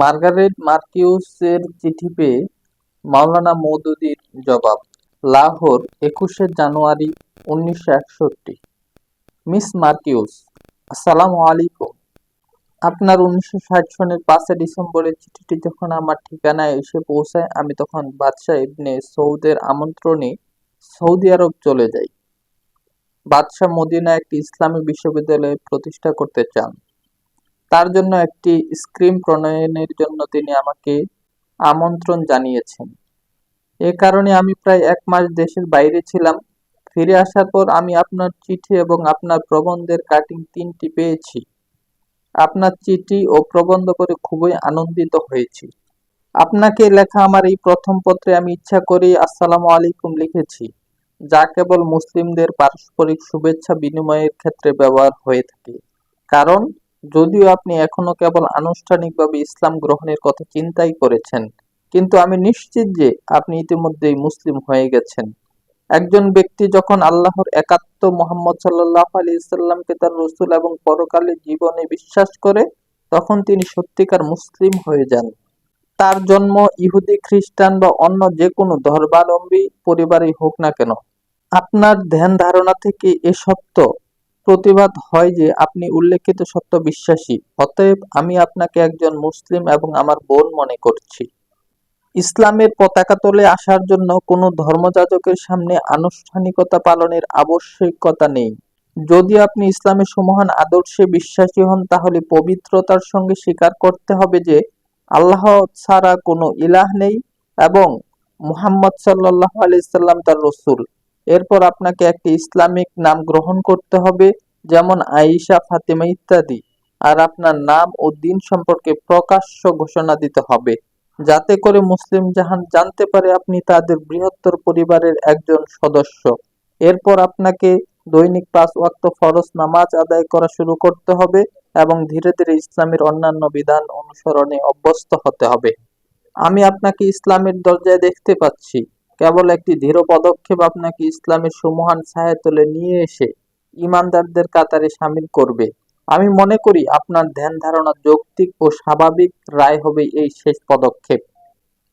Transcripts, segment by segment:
Margaret মার্কিউসের চিঠি পেয়ে মাওলানা মওদুদীর জবাব, লাহোর একুশে জানুয়ারি উনিশশো একষট্টি। মিস মার্কিউস, আসসালামু আলাইকুম। আপনার উনিশশো ষাট সনের পাঁচে ডিসেম্বরের চিঠিটি যখন আমার ঠিকানায় এসে পৌঁছায়, আমি তখন বাদশাহ ইবনে সৌদের আমন্ত্রণে সৌদি আরব চলে যাই। বাদশাহ মদিনা একটি ইসলামী বিশ্ববিদ্যালয় প্রতিষ্ঠা করতে চান। তার জন্য একটি স্ক্রিম প্রণয়নের জন্য তিনি আমাকে আমন্ত্রণ জানিয়েছেন। এ কারণে আমি প্রায় এক মাস দেশের বাইরে ছিলাম। ফিরে আসার পর আমি আপনার চিঠি এবং আপনার প্রবন্ধের কাটিং তিনটি পেয়েছি। আপনার চিঠি ও প্রবন্ধ করে খুবই আনন্দিত হয়েছি। আপনাকে লেখা আমার এই প্রথম পত্রে আমি ইচ্ছা করেই আসসালামু আলাইকুম লিখেছি, যা কেবল মুসলিমদের পারস্পরিক শুভেচ্ছা বিনিময়ের ক্ষেত্রে ব্যবহার হয়ে থাকে। কারণ যদিও আপনি এখনও কেবল আনুষ্ঠানিকভাবে ইসলাম গ্রহণের কথা চিন্তাই করেছেন, কিন্তু আমি নিশ্চিত যে আপনি ইতিমধ্যেই মুসলিম হয়ে গেছেন। একজন ব্যক্তি যখন আল্লাহর একাত্ম মোহাম্মদ সাল্লাহ আলী ইসাল্লামকে তার রসুল এবং পরকালের জীবনে বিশ্বাস করে, তখন তিনি সত্যিকার মুসলিম হয়ে যান। তার জন্ম ইহুদি, খ্রিস্টান বা অন্য যে কোনো ধর্মাবলম্বী পরিবারেই হোক না কেন। আপনার ধ্যান ধারণা থেকে এ সত্য প্রতিবাদ হয় যে আপনি উল্লেখিত সত্য বিশ্বাসী। অতএব আমি আপনাকে একজন মুসলিম এবং আমার বোন মনে করছি। ইসলামের পতাকা তোলে আসার জন্য কোনো ধর্মযাজকের সামনে আনুষ্ঠানিকতা পালনের আবশ্যিকতা নেই। যদি আপনি ইসলামের সমহান আদর্শে বিশ্বাসী হন, তাহলে পবিত্রতার সঙ্গে স্বীকার করতে হবে যে আল্লাহ ছাড়া কোনো ইলাহ নেই এবং মুহাম্মদ সাল্লাহ আলাইসাল্লাম তার রসুল। এরপর আপনাকে একটি ইসলামিক নাম গ্রহণ করতে হবে, যেমন আয়েশা, ফাতেমা ইত্যাদি। আর আপনার নাম ও দিন সম্পর্কে প্রকাশ্য ঘোষণা দিতে হবে। যাতে করে মুসলিম জাহান জানতে পারে আপনি তাদের বৃহত্তর পরিবারের একজন সদস্য। এরপর আপনাকে দৈনিক পাঁচ ওয়াক্ত ফরজ নামাজ আদায় করা শুরু করতে হবে এবং ধীরে ধীরে ইসলামের অন্যান্য বিধান অনুসরণে অভ্যস্ত হতে হবে। আমি আপনাকে ইসলামের দরজায় দেখতে পাচ্ছি। কেবল একটি দৃঢ় পদক্ষেপ আপনাকে ইসলামের সুমহান ছায়াতলে নিয়ে এসে ইমানদারদের কাতারে সামিল করবে। আমি মনে করি আপনার ধ্যান ধারণা যৌক্তিক ও স্বাভাবিক রায় হবে এই শেষ পদক্ষেপ।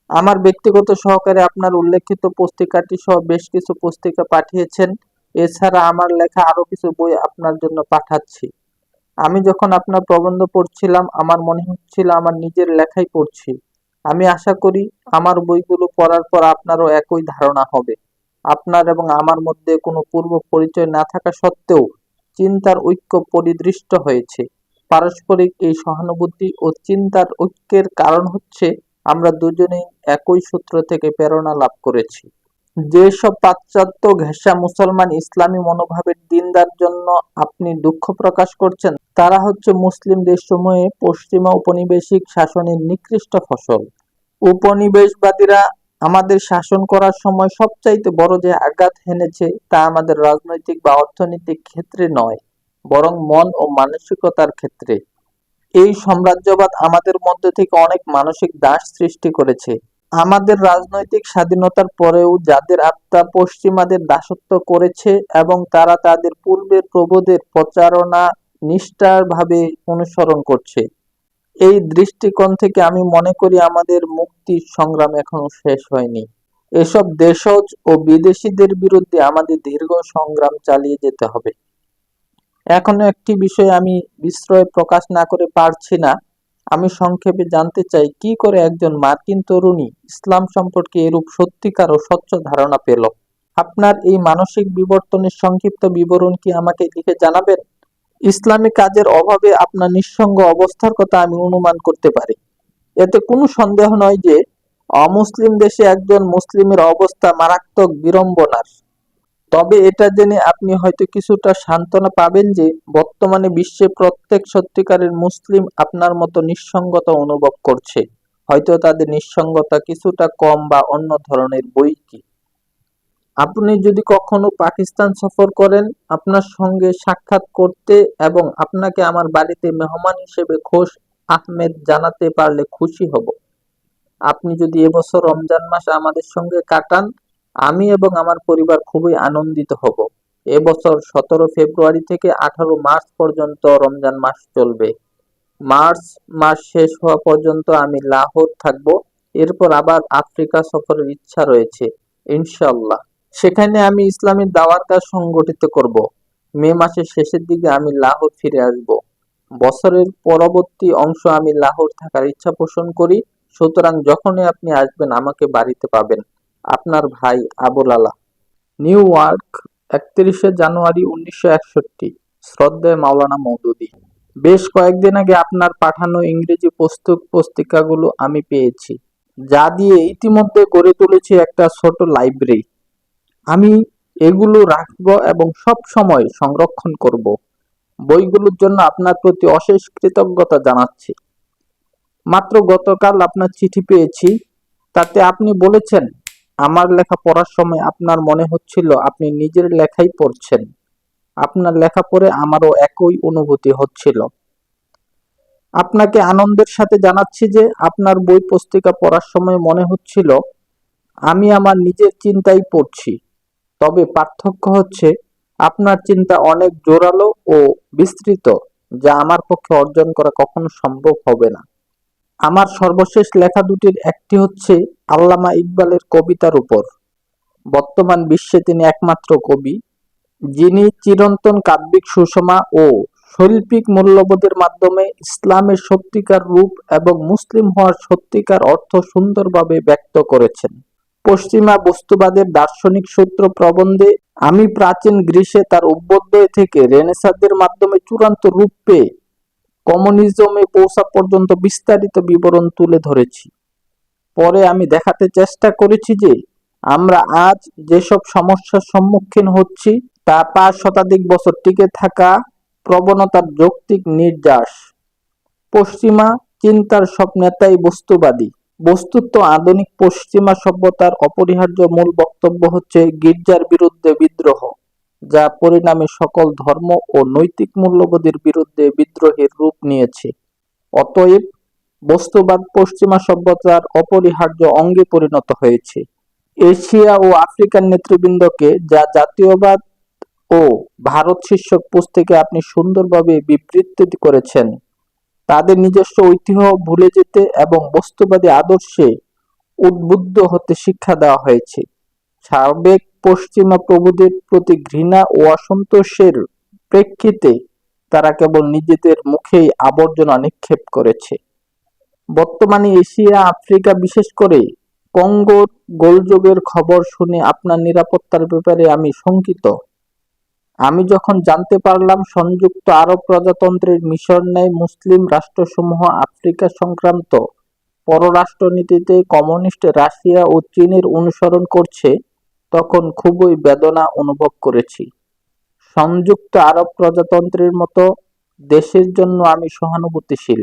আমার ব্যক্তিগত সহকারে আপনার উল্লেখিত পুস্তিকাটি সহ বেশ কিছু পুস্তিকা পাঠিয়েছেন। এছাড়া আমার লেখা আরও কিছু বই আপনার জন্য পাঠাচ্ছি। আমি যখন আপনার প্রবন্ধ পড়ছিলাম, আমার মনে হচ্ছিল আমার নিজের লেখাই পড়ছি। আমি আশা করি আমার বইগুলো পড়ার পর আপনারও একই ধারণা হবে। আপনার এবং আমার মধ্যে কোনো পূর্ব পরিচয় না থাকা সত্ত্বেও চিন্তার ঐক্য পরিদৃষ্ট হয়েছে। পারস্পরিক এই সহানুভূতি ও চিন্তার ঐক্যের কারণ হচ্ছে আমরা দুজনেই একই সূত্র থেকে প্রেরণা লাভ করেছি। যেসব পাশ্চাত্য ঘেঁষা মুসলমান ইসলামী মনোভাবের দিনদার জন্য আপনি দুঃখ প্রকাশ করছেন, তারা হচ্ছে মুসলিম দেশসমূহে পশ্চিমা উপনিবেশিক শাসনের নিকৃষ্ট ফসল। উপনিবেশবাদীরা আমাদের শাসন করার সময় সবচাইতে বড় যে আঘাত হেনেছে তা আমাদের রাজনৈতিক বা অর্থনৈতিক ক্ষেত্রে নয়, বরং মন ও মানসিকতার ক্ষেত্রে। এই সাম্রাজ্যবাদ আমাদের মধ্যে থেকে অনেক মানসিক দাস সৃষ্টি করেছে। আমাদের রাজনৈতিক স্বাধীনতার পরেও যাদের আত্মা পশ্চিমাদের দাসত্ব করেছে এবং তারা তাদের পূর্বের প্রবোধের প্রচারণা নিষ্ঠারভাবে অনুসরণ করছে। এই দৃষ্টিকোণ থেকে আমি মনে করি আমাদের মুক্তির সংগ্রাম এখনও শেষ হয়নি। এসব দেশজ ও বিদেশিদের বিরুদ্ধে আমাদের দীর্ঘ সংগ্রাম চালিয়ে যেতে হবে। এখনও একটি বিষয় আমি বিস্ময় প্রকাশ না করে পারছি না। আমি সংক্ষেপে জানতে চাই, কি করে একজন মার্কিন তরুণী ইসলাম সম্পর্কে এরূপ সত্যিকার ও স্বচ্ছ ধারণা পেল? আপনার এই মানসিক বিবর্তনের সংক্ষিপ্ত বিবরণ কি আমাকে লিখে জানাবেন? ইসলামী কাজের অভাবে আপনার নিঃসঙ্গ অবস্থার কথা আমি অনুমান করতে পারি। এতে কোনো সন্দেহ নয় যে অমুসলিম দেশে একজন মুসলিমের অবস্থা মারাত্মক বিড়ম্বনার। তবে এটা জেনে আপনি হয়তো কিছুটা সান্ত্বনা পাবেন যে, বর্তমানে বিশ্বে প্রত্যেক সত্যিকারের মুসলিম আপনার মতো নিঃসঙ্গতা অনুভব করছে। হয়তো তাদের নিঃসঙ্গতা কিছুটা কম বা অন্য ধরনের বই কি। আপনি যদি কখনো পাকিস্তান সফর করেন, আপনার সঙ্গে সাক্ষাৎ করতে এবং আপনাকে আমার বাড়িতে মেহমান হিসেবে খোশ আহমেদ জানাতে পারলে খুশি হব। আপনি যদি এবছর রমজান মাস আমাদের সঙ্গে কাটান আমি এবং আমার পরিবার খুবই আনন্দিত হব। এবছর সতেরো ফেব্রুয়ারি থেকে আঠারো মার্চ পর্যন্ত রমজান মাস চলবে। মার্চ মাস শেষ হওয়া পর্যন্ত আমি লাহোর থাকব। এরপর আবার আফ্রিকা সফরের ইচ্ছা রয়েছে ইনশাল্লাহ সেখানে আমি ইসলামী দাওয়ার কাজ সংগঠিত করব। মে মাসের শেষের দিকে আমি লাহোর ফিরে আসব। বছরের পরবর্তী অংশ আমি লাহোর থাকার ইচ্ছা পোষণ করি। সুতরাং যখনই আপনি আসবেন, আমাকে বাড়িতে পাবেন। আপনার ভাই আবুল আলা নিউ ইয়র্ক, একত্রিশে জানুয়ারি উনিশশো একষট্টি। শ্রদ্ধায় মাওলানা মৌদুদি বেশ কয়েকদিন আগে আপনার পাঠানো ইংরেজি পুস্তক পুস্তিকাগুলো আমি পেয়েছি, যা দিয়ে ইতিমধ্যে গড়ে তুলেছি একটা ছোট লাইব্রেরি। আমি এগুলো রাখব এবং সব সময় সংরক্ষণ করব। বইগুলোর জন্য আপনার প্রতি অশেষ কৃতজ্ঞতা জানাচ্ছি। মাত্র গতকাল আপনার চিঠি পেয়েছি, তাতে আপনি বলেছেন আমার লেখা পড়ার সময় আপনার মনে হচ্ছিল আপনি নিজের লেখাই পড়ছেন। আপনার লেখা পড়ে আমারও একই অনুভূতি হচ্ছিল। আপনাকে আনন্দের সাথে জানাচ্ছি যে আপনার বই পুস্তিকা পড়ার সময় মনে হচ্ছিল, আমি আমার নিজের চিন্তাই পড়ছি। তবে পার্থক্য হচ্ছে, আপনার চিন্তা অনেক জোরালো ও বিস্তৃত, যা আমার পক্ষে অর্জন করা কখনো সম্ভব হবে না। আমার সর্বশেষ লেখা দুটির একটি হচ্ছে আল্লামা ইকবালের কবিতার উপর। বর্তমান বিশ্বে তিনি একমাত্র কবি, যিনি চিরন্তন কাব্যিক সুষমা ও শৈল্পিক মূল্যবোধের মাধ্যমে ইসলামের সত্যিকার রূপ এবং মুসলিম হওয়ার সত্যিকার অর্থ সুন্দরভাবে ব্যক্ত করেছেন। পশ্চিমা বস্তুবাদের দার্শনিক সূত্র প্রবন্ধে আমি প্রাচীন গ্রীসে তার অভ্যুদয় থেকে রেনেসাদের মাধ্যমে চূড়ান্ত রূপ পেয়ে কমিউনিজমে পৌঁছা পর্যন্ত বিস্তারিত বিবরণ তুলে ধরেছি। পরে আমি দেখাতে চেষ্টা করেছি যে আমরা আজ যেসব সমস্যার সম্মুখীন হচ্ছি, তা পাঁচ শতাধিক বছর টিকে থাকা প্রবণতার যৌক্তিক নির্যাস। পশ্চিমা চিন্তার সব নেতাই বস্তুবাদী। বস্তুত আধুনিক পশ্চিমা সভ্যতার অপরিহার্য মূল বক্তব্য হচ্ছে গির্জার বিরুদ্ধে বিদ্রোহ। যা পরিণামে সকল ধর্ম ও নৈতিক মূল্যবোধের বিরুদ্ধে বিদ্রোহের রূপ নিয়েছে। অতএব বস্তুবাদ পশ্চিমা সভ্যতার অপরিহার্য অঙ্গে পরিণত হয়েছে। এশিয়া ও আফ্রিকার নেতৃবৃন্দকে যা জাতীয়বাদ ও ভারত শীর্ষক পুস্তকে আপনি সুন্দরভাবে বিবৃতি করেছেন, তাদের নিজস্ব ঐতিহ্য ভুলে যেতে এবং বস্তুবাদী আদর্শে উদ্বুদ্ধ হতে শিক্ষা দেওয়া হয়েছে। সাবেক পশ্চিমা প্রভুদের প্রতি ঘৃণা ও অসন্তোষের প্রেক্ষিতে তারা কেবল নিজেদের মুখেই আবর্জনা নিক্ষেপ করেছে। বর্তমানে এশিয়া, আফ্রিকা, বিশেষ করে কঙ্গোর গোলযোগের খবর শুনে আপনার নিরাপত্তার ব্যাপারে আমি শঙ্কিত। আমি যখন জানতে পারলাম, সংযুক্ত আরব প্রজাতন্ত্রের মিশর ন্যায় মুসলিম রাষ্ট্রসমূহ আফ্রিকা সংক্রান্ত পররাষ্ট্রনীতিতে কমিউনিস্ট রাশিয়া ও চীনের অনুসরণ করছে তখন খুবই বেদনা অনুভব করেছি। সংযুক্ত আরব প্রজাতন্ত্রের মতো দেশের জন্য আমি সহানুভূতিশীল,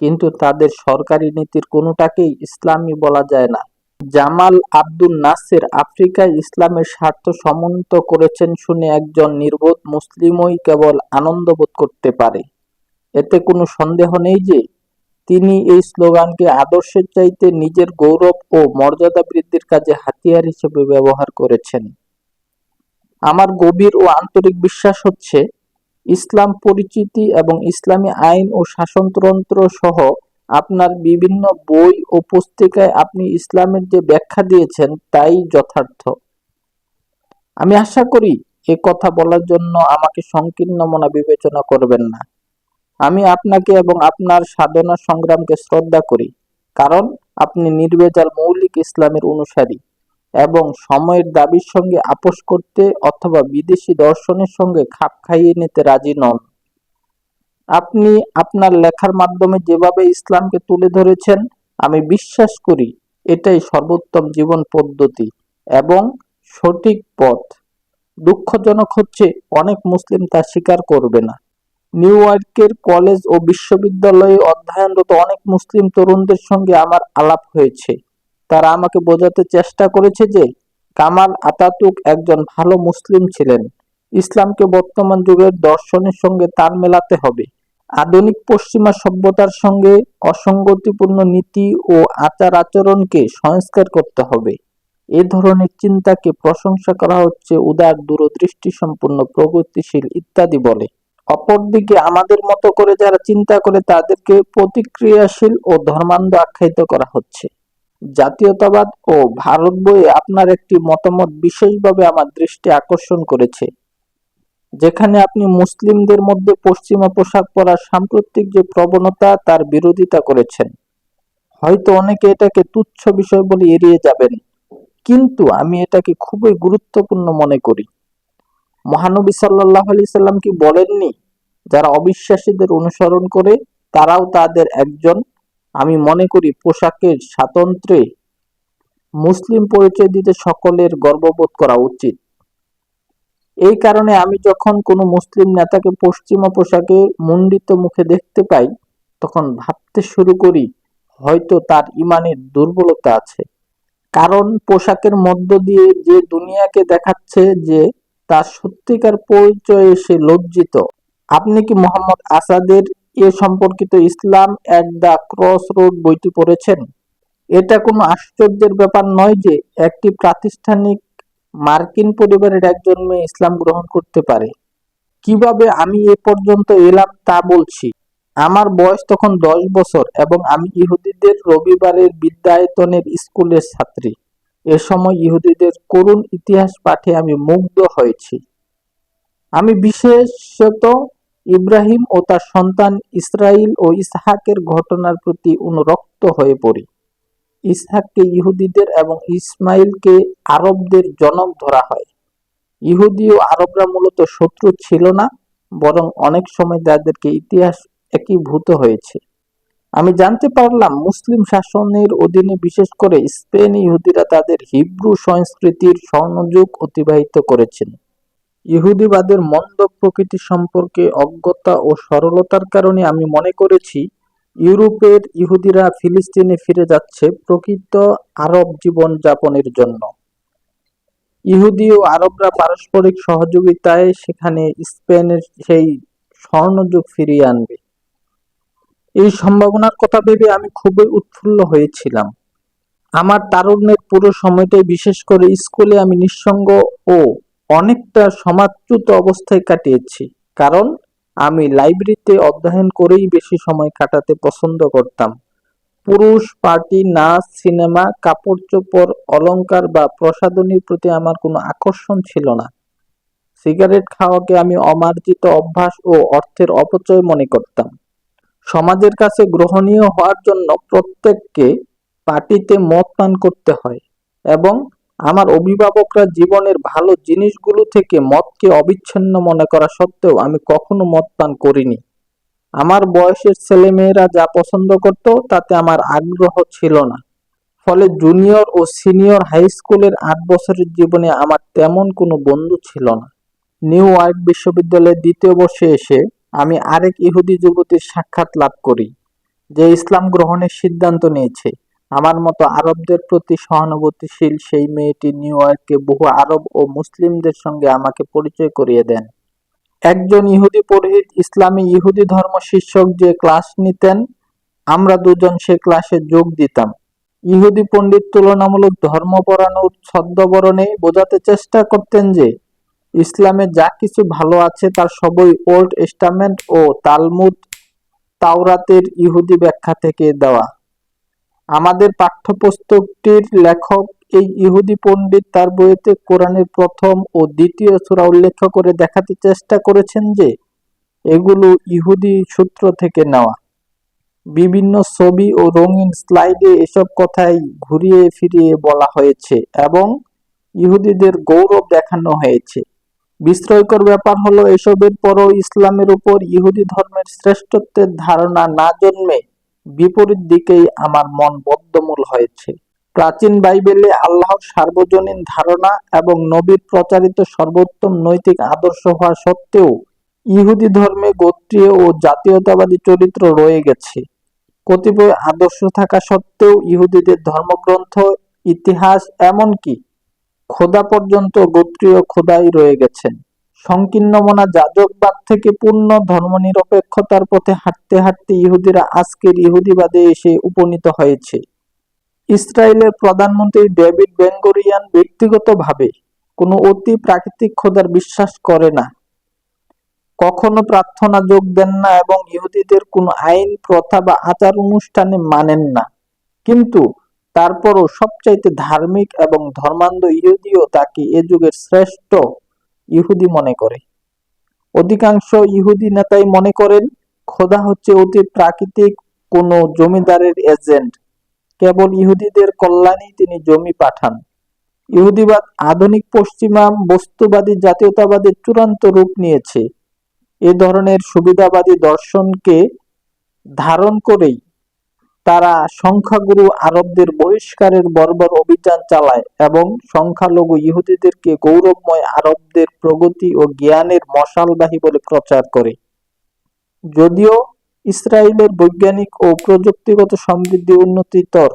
কিন্তু তাদের সরকারি নীতির কোনোটাকেই ইসলামী বলা যায় না। জামাল আব্দুল নাসের আফ্রিকায় ইসলামের স্বার্থ সমুন্নত করেছেন শুনে একজন নির্বোধ মুসলিমই কেবল আনন্দ বোধ করতে পারে। এতে কোনো সন্দেহ নেই যে তিনি এই স্লোগানকে আদর্শের চাইতে নিজের গৌরব ও মর্যাদা বৃদ্ধির কাজে হাতিয়ার হিসেবে ব্যবহার করেছেন। আমার গভীর ও আন্তরিক বিশ্বাস হচ্ছে, ইসলাম পরিচিতি এবং ইসলামী আইন ও শাসনতন্ত্র সহ আপনার বিভিন্ন বই ও পুস্তিকায় আপনি ইসলামের যে ব্যাখ্যা দিয়েছেন তাই যথার্থ। আমি আশা করি, এ কথা বলার জন্য আমাকে সংকীর্ণ মনা বিবেচনা করবেন না। আমি আপনাকে এবং আপনার সাধনা সংগ্রামকে শ্রদ্ধা করি, কারণ আপনি নির্বেজাল মৌলিক ইসলামের অনুসারী এবং সময়ের দাবির সঙ্গে আপোষ করতে অথবা বিদেশি দর্শনের সঙ্গে খাপ খাইয়ে নিতে রাজি নন। আপনি আপনার লেখার মাধ্যমে যেভাবে ইসলামকে তুলে ধরেছেন, আমি বিশ্বাস করি এটাই সর্বোত্তম জীবন পদ্ধতি এবং সঠিক পথ। দুঃখজনক হচ্ছে, অনেক মুসলিম তা স্বীকার করবে না। নিউ ইয়র্কের কলেজ ও বিশ্ববিদ্যালয়ে অধ্যয়নরত অনেক মুসলিম তরুণদের সঙ্গে আমার আলাপ হয়েছে। তারা আমাকে বোঝাতে চেষ্টা করেছে যে কামাল আতাতুক একজন ভালো মুসলিম ছিলেন। ইসলামকে বর্তমান যুগের দর্শনের সঙ্গে তাল মেলাতে হবে। আধুনিক পশ্চিমা সভ্যতার সঙ্গে অসঙ্গতিপূর্ণ নীতি ও আচার আচরণকে সংস্কার করতে হবে। এ ধরনের চিন্তাকে প্রশংসা করা হচ্ছে উদার দূরদৃষ্টি সম্পন্ন প্রগতিশীল ইত্যাদি বলে। অপরদিকে আমাদের মতো করে যারা চিন্তা করে তাদেরকে প্রতিক্রিয়াশীল ও ধর্মান্ধ আখ্যায়িত করা হচ্ছে। জাতীয়তাবাদ ও ভারত বইয়ে আপনার একটি মতামত বিশেষভাবে আমার দৃষ্টি আকর্ষণ করেছে, যেখানে আপনি মুসলিমদের মধ্যে পশ্চিমা পোশাক পরার সাম্প্রতিক যে প্রবণতা তার বিরোধিতা করেছেন। হয়তো অনেকে এটাকে তুচ্ছ বিষয় বলে এড়িয়ে যাবেন, কিন্তু আমি এটাকে খুবই গুরুত্বপূর্ণ মনে করি। মহানবী সাল্লাহ আলি সাল্লাম কি বলেননি? যারা অবিশ্বাসীদের অনুসরণ করে, তারাও তাদের একজন। আমি মনে করি পোশাকের স্বাতন্ত্র্যে মুসলিম পরিচয় দিতে সকলের গর্ববোধ করা উচিত। এই কারণে আমি যখন কোনো মুসলিম নেতাকে পশ্চিমা পোশাকে মুন্ডিত মুখে দেখতে পাই, তখন ভাবতে শুরু করি, হয়তো তার ইমানের দুর্বলতা আছে। কারণ পোশাকের মধ্য দিয়ে যে দুনিয়াকে দেখাচ্ছে যে তার সত্যিকার পরিচয়ে সে লজ্জিত। আপনি কি মোহাম্মদ আসাদের এ সম্পর্কিত Islam at the cross road বইটি পড়েছেন? এটা কোনো আশ্চর্যের ব্যাপার নয় যে একটি প্রাতিষ্ঠানিক মার্কিন পরিবারের একজন মেয়ে ইসলাম গ্রহণ করতে পারে। কীভাবে আমি এ পর্যন্ত এলাম তা বলছি। আমার বয়স তখন দশ বছর এবং আমি ইহুদিদের রবিবারের বিদ্যায়তনের স্কুলের ছাত্রী। এ সময় ইহুদিদের করুণ ইতিহাস পাঠে আমি মুগ্ধ হয়েছি। আমি বিশেষত ইব্রাহিম ও তার সন্তান ইসরাইল ও ইসহাকের ঘটনার প্রতি অনুরক্ত হয়ে পড়ি। ইসহাককে ইহুদিদের এবং ইসমাইলকে আরবদের জনক ধরা হয়। ইহুদি ও আরবরা মূলত শত্রু ছিল না, বরং অনেক সময় তাদেরকে ইতিহাস একীভূত হয়েছে। আমি জানতে পারলাম মুসলিম শাসনের অধীনে বিশেষ করে স্পেন ইহুদিরা তাদের হিব্রু সংস্কৃতির স্বর্ণযুগ অতিবাহিত করেছেন। ইহুদিবাদের মন্দ প্রকৃতি সম্পর্কে অজ্ঞতা ও সরলতার কারণে আমি মনে করেছি, ইউরোপের ইহুদিরা ফিলিস্তিনে ফিরে যাচ্ছে প্রকৃত আরব জীবন যাপনের জন্য। ইহুদি ও আরবরা পারস্পরিক সহযোগিতায় সেখানে স্পেনের সেই স্বর্ণযুগ ফিরিয়ে আনবে। এই সম্ভাবনার কথা ভেবে আমি খুবই উৎফুল্ল হয়েছিলাম। আমার তারুণ্যের পুরো সময়টাই বিশেষ করে স্কুলে আমি নিঃসঙ্গ ও অনেকটা সমাজচ্যুত অবস্থায় কাটিয়েছি, কারণ আমি লাইব্রেরিতে অধ্যয়ন করেই বেশি সময় কাটাতে পছন্দ করতাম। পুরুষ, পার্টি, নাচ, সিনেমা, কাপড় চোপড়, অলংকার বা প্রসাধনীর প্রতি আমার কোনো আকর্ষণ ছিল না। সিগারেট খাওয়াকে আমি অমার্জিত অভ্যাস ও অর্থের অপচয় মনে করতাম। সমাজের কাছে গ্রহণীয় হওয়ার জন্য প্রত্যেককে পার্টিতে মত পান করতে হয় এবং আমার অভিভাবকরা জীবনের ভালো জিনিসগুলো থেকে মদকে অবিচ্ছিন্ন মনে করা সত্ত্বেও আমি কখনো মদ পান করিনি। আমার বয়সের ছেলেমেয়েরা যা পছন্দ করত তাতে আমার আগ্রহ ছিল না। ফলে জুনিয়র ও সিনিয়র হাই স্কুলের আট বছরের জীবনে আমার তেমন কোনো বন্ধু ছিল না। নিউ ইয়র্ক বিশ্ববিদ্যালয়ের দ্বিতীয় বর্ষে এসে আমি আরেক ইহুদি যুবতীর সাক্ষাৎ লাভ করি, যে ইসলাম গ্রহণের সিদ্ধান্ত নিয়েছে। আমার মতো আরবদের প্রতি সহানুভূতিশীল সেই মেয়েটি নিউ ইয়র্কে বহু আরব ও মুসলিমদের সঙ্গে আমাকে পরিচয় করিয়ে দেন। একজন ইহুদি পুরোহিত ইসলামী ইহুদি ধর্ম শীর্ষক যে ক্লাস নিতেন, আমরা দুজন সে ক্লাসে যোগ দিতাম। ইহুদি পণ্ডিত তুলনামূলক ধর্ম পড়ানোর ছদ্মবরণে বোঝাতে চেষ্টা করতেন যে ইসলামে যা কিছু ভালো আছে তার সবই ওল্ড টেস্টামেন্ট ও তালমুদ তাওরাতের ইহুদি ব্যাখ্যা থেকে দেওয়া। আমাদের পাঠ্যপুস্তকটির লেখক এই ইহুদি পণ্ডিত তার বইতে কোরআনের প্রথম ও দ্বিতীয় সূরা উল্লেখ করে দেখাতে চেষ্টা করেছেন যে, এগুলো ইহুদি সূত্র থেকে নেওয়া। বিভিন্ন ছবি ও রঙিন স্লাইডে এসব কথাই ঘুরিয়ে ফিরিয়ে বলা হয়েছে এবং ইহুদিদের গৌরব দেখানো হয়েছে। বিস্ময়কর ব্যাপার হলো, এসবের পরও ইসলামের উপর ইহুদি ধর্মের শ্রেষ্ঠত্বের ধারণা না জন্মে বিপরীত দিকেই আমার মন বদ্ধমূল হয়েছে। প্রাচীন বাইবেলে আল্লাহর সার্বজনীন ধারণা এবং নবীর প্রচারিত সর্বোত্তম নৈতিক আদর্শ হওয়া সত্ত্বেও ইহুদি ধর্মে গোত্রীয় ও জাতীয়তাবাদী চরিত্র রয়ে গেছে। কতিপয় আদর্শ থাকা সত্ত্বেও ইহুদিদের ধর্মগ্রন্থ, ইতিহাস, এমনকি খোদা পর্যন্ত গোত্রীয় খোদাই রয়ে গেছেন। সংকীর্ণমনা যাজকবাদ থেকে পূর্ণ ধর্মনিরপেক্ষতার পথে হাঁটতে হাঁটতে ইহুদিরা আজকের ইহুদিবাদে এসে উপনীত হয়েছে। ইসরায়েলের প্রধানমন্ত্রী ডেভিড বেঙ্গরিয়ান ব্যক্তিগতভাবে কোনো অতি প্রাকৃতিক খোদার বিশ্বাস করে না। কখনো প্রার্থনা যোগ দেন না এবং ইহুদিদের কোনো আইন, প্রথা বা আচার অনুষ্ঠানে মানেন না। কিন্তু তারপরও সবচাইতে ধার্মিক এবং ধর্মান্ধ ইহুদিও তাকে এ যুগের শ্রেষ্ঠ ইহুদি মনে করে। অধিকাংশ ইহুদি নেতাই মনে করেন, খোদা হচ্ছে অতি প্রাকৃতিক কোনো জমিদারের এজেন্ট। কেবল ইহুদিদের কল্যাণেই তিনি জমি পাঠান। ইহুদিবাদ আধুনিক পশ্চিমা বস্তুবাদী জাতীয়তাবাদের চূড়ান্ত রূপ নিয়েছে। এ ধরনের সুবিধাবাদী দর্শনকে ধারণ করেই তারা সংখ্যাগুরু আরবদের বহিষ্কারের বর্বর অভিযান চালায় এবং সংখ্যালঘু ইহুদিদেরকে গৌরবময় আরবদের প্রগতি ও জ্ঞানের মশালবাহী বলে প্রচার করে। যদিও ইসরায়েলের বৈজ্ঞানিক ও প্রযুক্তিগত সমৃদ্ধি উন্নতিতর,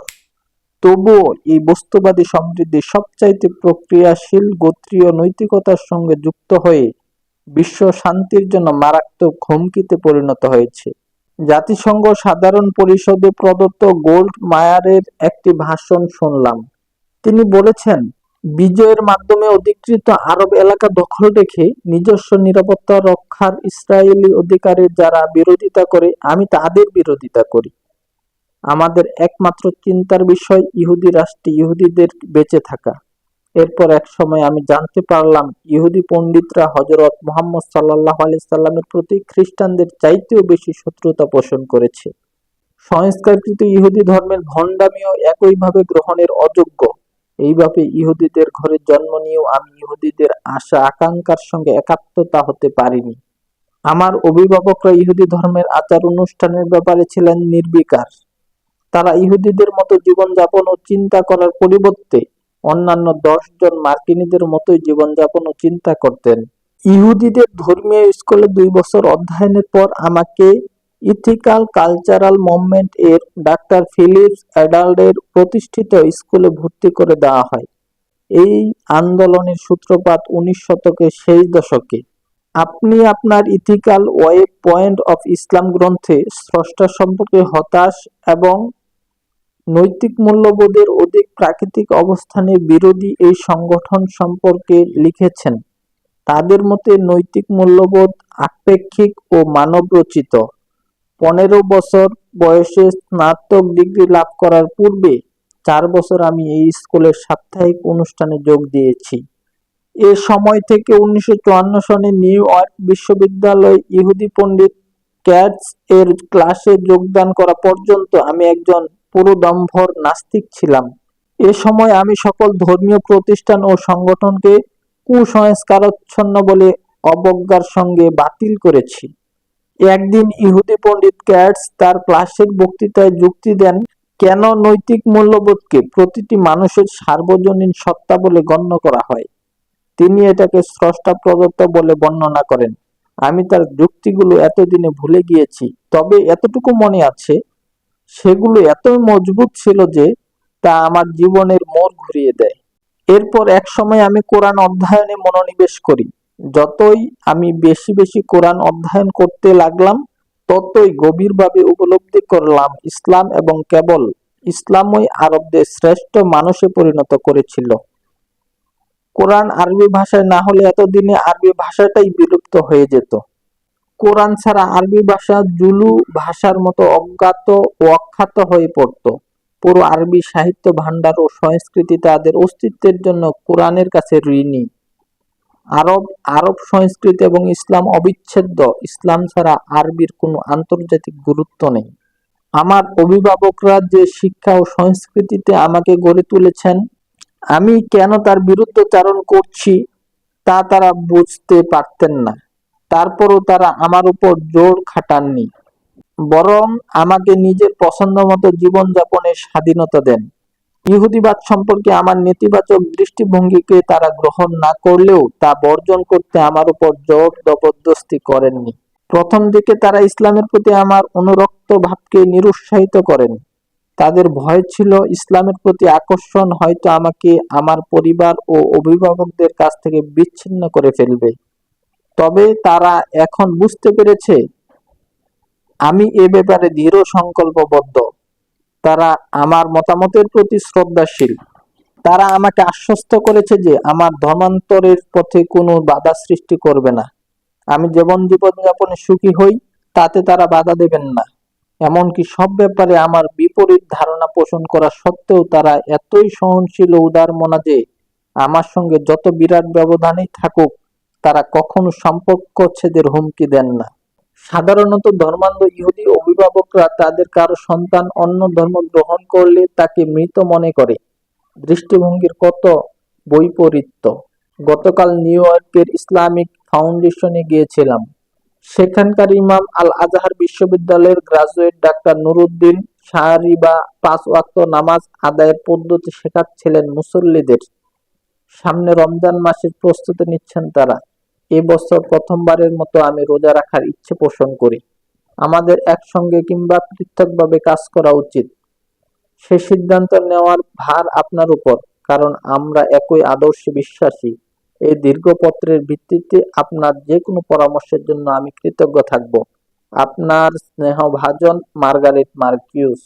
তবুও এই বস্তুবাদী সমৃদ্ধি সবচাইতে প্রক্রিয়াশীল, গোত্রীয় নৈতিকতার সঙ্গে যুক্ত হয়ে বিশ্ব শান্তির জন্য মারাত্মক হুমকিতে পরিণত হয়েছে। জাতিসংঘ সাধারণ পরিষদে প্রদত্ত গোল্ড মায়ারের একটি ভাষণ শুনলাম। তিনি বলেছেন, বিজয়ের মাধ্যমে অধিকৃত আরব এলাকা দখল রেখে নিজস্ব নিরাপত্তা রক্ষার ইসরায়েলি অধিকারের যারা বিরোধিতা করে, আমি তাদের বিরোধিতা করি। আমাদের একমাত্র চিন্তার বিষয় ইহুদি রাষ্ট্রে, ইহুদিদের বেঁচে থাকা। এরপর এক সময় আমি জানতে পারলাম ইহুদি পণ্ডিতরা হজরত মোহাম্মদ সাল্লাহ আলি সাল্লামের প্রতি খ্রিস্টানদের চাইতেও বেশি শত্রুতা পোষণ করেছে। সংস্কারকৃত ইহুদি ধর্মের ভণ্ডামিও একইভাবে গ্রহণের অযোগ্য। এইভাবে ইহুদিদের ঘরে জন্ম নিয়েও আমি ইহুদিদের আশা আকাঙ্ক্ষার সঙ্গে একাত্মতা হতে পারিনি। আমার অভিভাবকরা ইহুদি ধর্মের আচার অনুষ্ঠানের ব্যাপারে ছিলেন নির্বিকার। তারা ইহুদিদের মতো জীবনযাপন ও চিন্তা করার পরিবর্তে অন্যান্য দশজন মার্কিনীদের মতোই জীবনযাপন ও চিন্তা করতেন। ইহুদিদের ধর্মীয় স্কুলে দুই বছর অধ্যয়নের পর আমাকে ইথিক্যাল কালচারাল মুভমেন্ট এর ডাক্তার ফিলিপস অ্যাডাল্ডের প্রতিষ্ঠিত স্কুলে ভর্তি করে দেওয়া হয়। এই আন্দোলনের সূত্রপাত উনিশ শতকের শেষ দশকে। আপনি আপনার ethical way point of Islam গ্রন্থে স্রষ্টা সম্পর্কে হতাশ এবং নৈতিক মূল্যবোধের অধিক প্রাকৃতিক অবস্থানে বিরোধী এই সংগঠন সম্পর্কে লিখেছেন, তাদের মতে নৈতিক মূল্যবোধ আপেক্ষিক ও মানবরচিত। পনেরো বছর বয়সে স্নাতক ডিগ্রি লাভ করার পূর্বে চার বছর আমি এই স্কুলের সাপ্তাহিক অনুষ্ঠানে যোগ দিয়েছি। এ সময় থেকে উনিশশো সনে নিউ ইয়র্ক বিশ্ববিদ্যালয় ইহুদি পণ্ডিত ক্যাটস এর ক্লাসে যোগদান করা পর্যন্ত আমি একজন পুরোদম্ভর নাস্তিক ছিলাম। এ সময় আমি সকল ধর্মীয় প্রতিষ্ঠান ও সংগঠনকে কুসংস্কারচ্ছন্ন বলে অবজ্ঞার সঙ্গে বাতিল করেছি। একদিন ইহুদি পণ্ডিত ক্যাটস তার ক্লাসের বক্তৃতায় যুক্তি দেন, কেন নৈতিক মূল্যবোধকে প্রতিটি মানুষের সার্বজনীন সত্তা বলে গণ্য করা হয়? তিনি এটাকে স্রষ্টা প্রদত্ত বলে বর্ণনা করেন। আমি তার যুক্তিগুলো এতদিনে ভুলে গিয়েছি, তবে এতটুকু মনে আছে সেগুলো এতই মজবুত ছিল যে তা আমার জীবনের মোড় ঘুরিয়ে দেয়। এরপর এক সময় আমি কোরআন অধ্যয়নে মনোনিবেশ করি। যতই আমি বেশি বেশি কোরআন অধ্যয়ন করতে লাগলাম, ততই গভীরভাবে উপলব্ধি করলাম ইসলাম এবং কেবল ইসলামই আরবদের শ্রেষ্ঠ মানুষে পরিণত করেছিল। কোরআন আরবি ভাষায় না হলে এতদিনে আরবি ভাষাটাই বিলুপ্ত হয়ে যেত। কোরআন ছাড়া আরবি ভাষা জুলু ভাষার মতো অজ্ঞাত ও অখ্যাত হয়ে পড়ত। পুরো আরবি সাহিত্য ভাণ্ডার ও সংস্কৃতি তাদের অস্তিত্বের জন্য কোরআনের কাছে ঋণী। আরব আরব সংস্কৃতি এবং ইসলাম অবিচ্ছেদ্য। ইসলাম ছাড়া আরবির কোনো আন্তর্জাতিক গুরুত্ব নেই। আমার অভিভাবকরা যে শিক্ষা ও সংস্কৃতিতে আমাকে গড়ে তুলেছেন, আমি কেন তার বিরুদ্ধচারণ করছি তা তারা বুঝতে পারতেন না। তারপরও তারা আমার উপর জোর খাটাননি, বরং আমাকে নিজের পছন্দ মতো জীবনযাপনের স্বাধীনতা দেন। ইহুদিবাদ সম্পর্কে আমার নেতিবাচক দৃষ্টিভঙ্গিকে তারা গ্রহণ না করলেও তা বর্জন করতে আমার উপর জোর জবরদস্তি করেননি। প্রথম দিকে তারা ইসলামের প্রতি আমার অনুরক্ত ভাবকে নিরুৎসাহিত করেন। তাদের ভয় ছিল ইসলামের প্রতি আকর্ষণ হয়তো আমাকে আমার পরিবার ও অভিভাবকদের কাছ থেকে বিচ্ছিন্ন করে ফেলবে। তবে তারা এখন বুঝতে পেরেছে, আমি এ ব্যাপারে দৃঢ় সংকল্পবদ্ধ। তারা আমার মতামতের প্রতি শ্রদ্ধাশীল। তারা আমাকে আশ্বস্ত করেছে যে আমার ধর্মান্তরের পথে কোনো বাধা সৃষ্টি করবে না। আমি জীবন জীবনযাপনে সুখী হই, তাতে তারা বাধা দেবেন না। এমনকি সব ব্যাপারে আমার বিপরীত ধারণা পোষণ করা সত্ত্বেও তারা এতই সহনশীল উদার মনা যে আমার সঙ্গে যত বিরাট ব্যবধানেই থাকুক তারা কখনো সম্পর্ক ছেদের হুমকি দেন না। সাধারণত ধর্মান্ধ ইহুদি অভিভাবকরা তাদের কারও সন্তান অন্য ধর্ম গ্রহণ করলে তাকে মৃত মনে করে। দৃষ্টিভঙ্গির কত বৈপরীত্য। গতকাল নিউ ইয়র্কের ইসলামিক ফাউন্ডেশনে গিয়েছিলাম। সেখানকার ইমাম আল আজহার বিশ্ববিদ্যালয়ের গ্রাজুয়েট ডাক্তার নুরুদ্দিন সাহারিবা পাঁচ ওয়াক্ত নামাজ আদায়ের পদ্ধতি শেখাচ্ছিলেন মুসল্লিদের। সামনে রমজান মাসের প্রস্তুতি নিচ্ছেন তারা। এবছর প্রথমবারের মতো আমি রোজা রাখার ইচ্ছে পোষণ করি। আমাদের একসঙ্গে কিংবা পৃথকভাবে কাজ করা উচিত। সে সিদ্ধান্ত নেওয়ার ভার আপনার উপর, কারণ আমরা একই আদর্শে বিশ্বাসী। এই দীর্ঘপত্রের ভিত্তিতে আপনার যে কোনো পরামর্শের জন্য আমি কৃতজ্ঞ থাকব। আপনার স্নেহভাজন মার্গারেট মার্কিউস।